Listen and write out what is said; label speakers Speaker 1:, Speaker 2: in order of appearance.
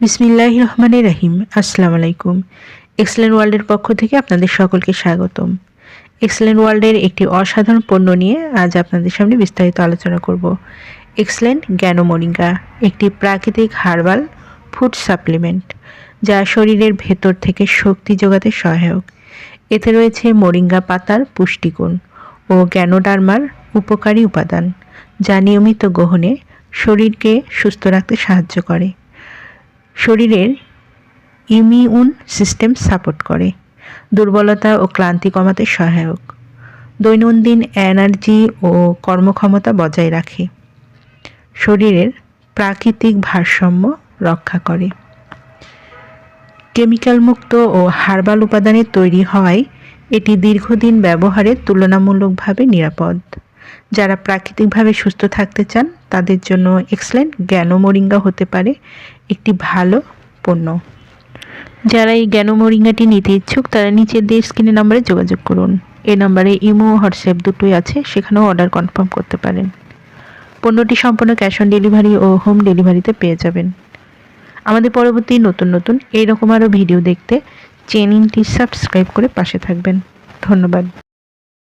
Speaker 1: বিসমিল্লাহ রহমানের রাহিম আসসালামু আলাইকুম এক্সেলেন্ট ওয়ার্ল্ডের পক্ষ থেকে আপনাদের সকলকে স্বাগতম। এক্সেলেন্ট ওয়ার্ল্ডের একটি অসাধারণ পণ্য নিয়ে আজ আপনাদের সামনে বিস্তারিত আলোচনা করব। এক্সেলেন্ট জ্ঞান মরিঙ্গা একটি প্রাকৃতিক হার্বাল ফুড সাপ্লিমেন্ট, যা শরীরের ভেতর থেকে শক্তি যোগাতে সহায়ক। এতে রয়েছে মোরিঙ্গা পাতার পুষ্টিগুণ ও জ্ঞানোডার্মার উপকারী উপাদান, যা নিয়মিত গ্রহণে শরীরকে সুস্থ রাখতে সাহায্য করে। শরীরের ইমিউন সিস্টেম সাপোর্ট করে, দুর্বলতা ও ক্লান্তি কমাতে সহায়ক, দৈনন্দিন এনার্জি ও কর্মক্ষমতা বজায় রাখে, শরীরের প্রাকৃতিক ভারসাম্য রক্ষা করে। কেমিক্যাল মুক্ত ও হার্বাল উপাদানে তৈরি হওয়ায় এটি দীর্ঘদিন ব্যবহারে তুলনামূলকভাবে নিরাপদ। যারা প্রাকৃতিকভাবে সুস্থ থাকতে চান, তাদের জন্য এক্সেলেন্ট জ্ঞান মোরিঙ্গা হতে পারে একটি ভালো পণ্য। যারা এই জ্ঞান মোরিঙ্গাটি নিতে ইচ্ছুক, তারা নিচের দিয়ে স্ক্রিনে নাম্বারে যোগাযোগ করুন। এই নাম্বারে ইমো, হোয়াটসঅ্যাপ দুটোই আছে, সেখানেও অর্ডার কনফার্ম করতে পারেন। পণ্যটি সম্পূর্ণ ক্যাশ অন ডেলিভারি ও হোম ডেলিভারিতে পেয়ে যাবেন। আমাদের পরবর্তী নতুন নতুন এইরকম আরও ভিডিও দেখতে চ্যানেলটি সাবস্ক্রাইব করে পাশে থাকবেন। ধন্যবাদ।